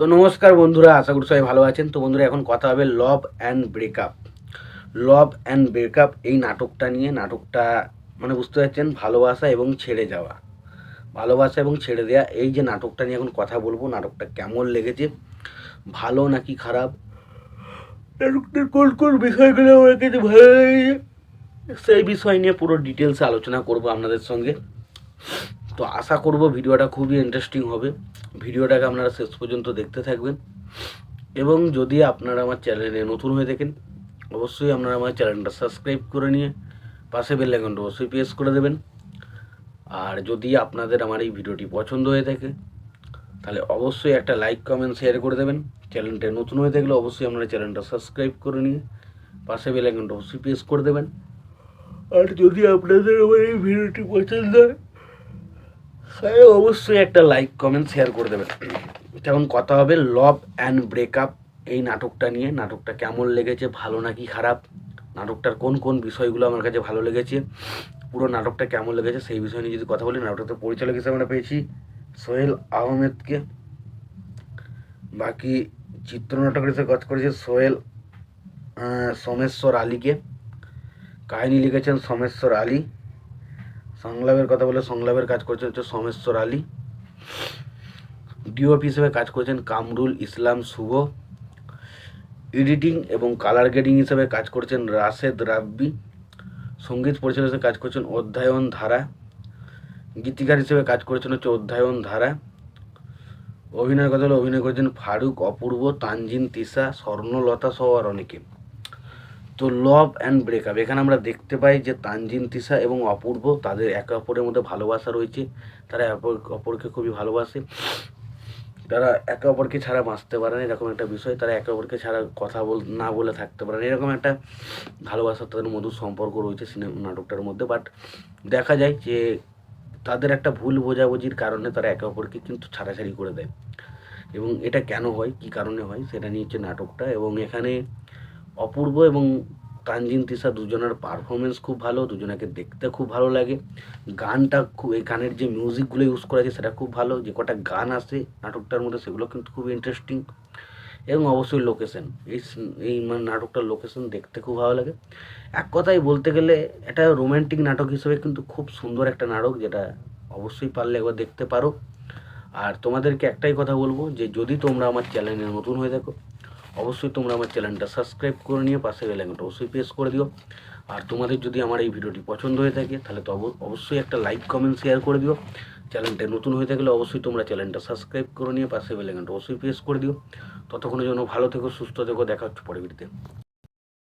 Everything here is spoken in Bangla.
তো নমস্কার বন্ধুরা, আশা করি সবাই ভালো আছেন। তো বন্ধুরা, এখন কথা হবে love and breakup love and breakup এই নাটকটা নিয়ে। নাটকটা মানে বুঝতে পারছেন, ভালোবাসা এবং ছেড়ে যাওয়া। ভালোবাসা এবং ছেড়ে দেওয়া এই যে নাটকটা নিয়ে এখন কথা বলব, নাটকটা কেমন লেগেছে, ভালো নাকি খারাপ? নাটকটার কোন কোন বিষয়গুলো আমার কাছে ভালো লেগেছে সেই বিষয় নিয়ে পুরো ডিটেলসে আলোচনা করব আপনাদের সঙ্গে। তো আশা করব ভিডিওটা খুবই ইন্টারেস্টিং হবে। ভিডিওটাকে আপনারা শেষ পর্যন্ত দেখতে থাকবেন। এবং যদি আপনারা আমার চ্যানেলে নতুন হয়ে থাকেন, অবশ্যই আপনারা আমার চ্যানেলটা সাবস্ক্রাইব করে নিয়ে পাশে বেল আইকনটা অবশ্যই প্রেস করে দেবেন। আর যদি আপনাদের আমার এই ভিডিওটি পছন্দ হয়ে থাকে, তাহলে অবশ্যই একটা লাইক কমেন্ট শেয়ার করে দেবেন। চ্যানেলটা নতুন হয়ে থাকলে অবশ্যই আপনারা চ্যানেলটা সাবস্ক্রাইব করে নিয়ে পাশে বেল আইকনটা অবশ্যই প্রেস করে দেবেন। আর যদি আপনাদের আমার এই ভিডিওটি পছন্দ হয় অবশ্যই একটা লাইক কমেন্ট শেয়ার করে দেবেন। যেমন কথা হবে? লভ অ্যান্ড ব্রেকআপ এই নাটকটা নিয়ে। নাটকটা কেমন লেগেছে? ভালো নাকি খারাপ? নাটকটার কোন কোন বিষয়গুলো আমার কাছে ভালো লেগেছে? পুরো নাটকটা কেমন লেগেছে? সেই বিষয় নিয়ে যদি কথা বলি নাটকটা পরিচালক হিসেবে আমরা পেয়েছি সোহেল আহমেদকে। বাকি চিত্রনাটকের হিসেবে কাজ করেছে সোহেল সোমেশ্বর আলীকে। কাহিনী লিখেছেন সোমেশ্বর আলী। সংলাপের কথা বলে সংলাপের কাজ করছেন হচ্ছে সোমেশ্বর আলী। ডিওপি হিসেবে কাজ করেছেন কামরুল ইসলাম শুভ। এডিটিং এবং কালার গ্রেডিং হিসেবে কাজ করছেন রাশেদ রাব্বি। সংগীত পরিচালক কাজ করছেন অধ্যায়ন ধারা। গীতিকার হিসেবে কাজ করেছেন হচ্ছে অধ্যায়ন ধারা। অভিনয়ের কথা হলে অভিনয় করেছেন ফারুক অপূর্ব, তানজিন তিশা, স্বর্ণলতা সহ আর অনেকে। তো লভ অ্যান্ড ব্রেকআপ এখানে আমরা দেখতে পাই যে তানজিন, তিশা এবং অপূর্ব তাদের একে অপরের মধ্যে ভালোবাসা রয়েছে। তারা অপর- অপরকে খুবই ভালোবাসে। তারা একে অপরকে ছাড়া বাঁচতে পারে না, এরকম একটা বিষয়। তারা একে অপরকে ছাড়া কথা বল না বলে থাকতে পারে না। এরকম একটা ভালোবাসার তাদের মধুর সম্পর্ক রয়েছে সিনেমা নাটকটার মধ্যে। বাট দেখা যায় যে তাদের একটা ভুল বোঝাবুঝির কারণে তারা একে অপরকে কিন্তু ছাড়াছাড়ি করে দেয়। এবং এটা কেন হয়? কি কারণে হয়? সেটা নিয়ে হচ্ছে নাটকটা। এবং এখানে অপূর্ব এবং তানজিন তিশা দুজনের পারফরমেন্স খুব ভালো, দুজনাকে দেখতে খুব ভালো লাগে। গানটা খুব এই গানের যে মিউজিকগুলো ইউজ করা আছে সেটা খুব ভালো, যে কটা গান আছে নাটকটার মধ্যে সেগুলো কিন্তু খুব ইন্টারেস্টিং এবং অবশ্যই লোকেশন এই এই মানে নাটকটার লোকেশন দেখতে খুব ভালো লাগে। এক কথায় বলতে গেলে এটা রোম্যান্টিক নাটক হিসেবে কিন্তু খুব সুন্দর একটা নাটক, যেটা অবশ্যই পারলে একবার দেখতে পারো। আর তোমাদেরকে একটাই কথা বলব, যে যদি তোমরা আমার চ্যানেলে নতুন হয়ে থাকো অবশ্যই তোমরা আমার চ্যানেলটা সাবস্ক্রাইব করে নিয়ে পাশে বেল আইকনটা অবশ্যই প্রেস করে দিও। আর তোমাদের যদি আমার এই ভিডিওটি পছন্দ হয়ে থাকে, তাহলে তো অব- অবশ্যই একটা লাইক, কমেন্ট, শেয়ার করে দিও। চ্যানেলটা নতুন হয়ে থাকলে অবশ্যই তোমরা চ্যানেলটা সাবস্ক্রাইব করে নিয়ে পাশে বেল আইকনটা অবশ্যই প্রেস করে দিও। ততক্ষণের জন্য ভালো থেকো, সুস্থ থেকো, দেখা হচ্ছে পরে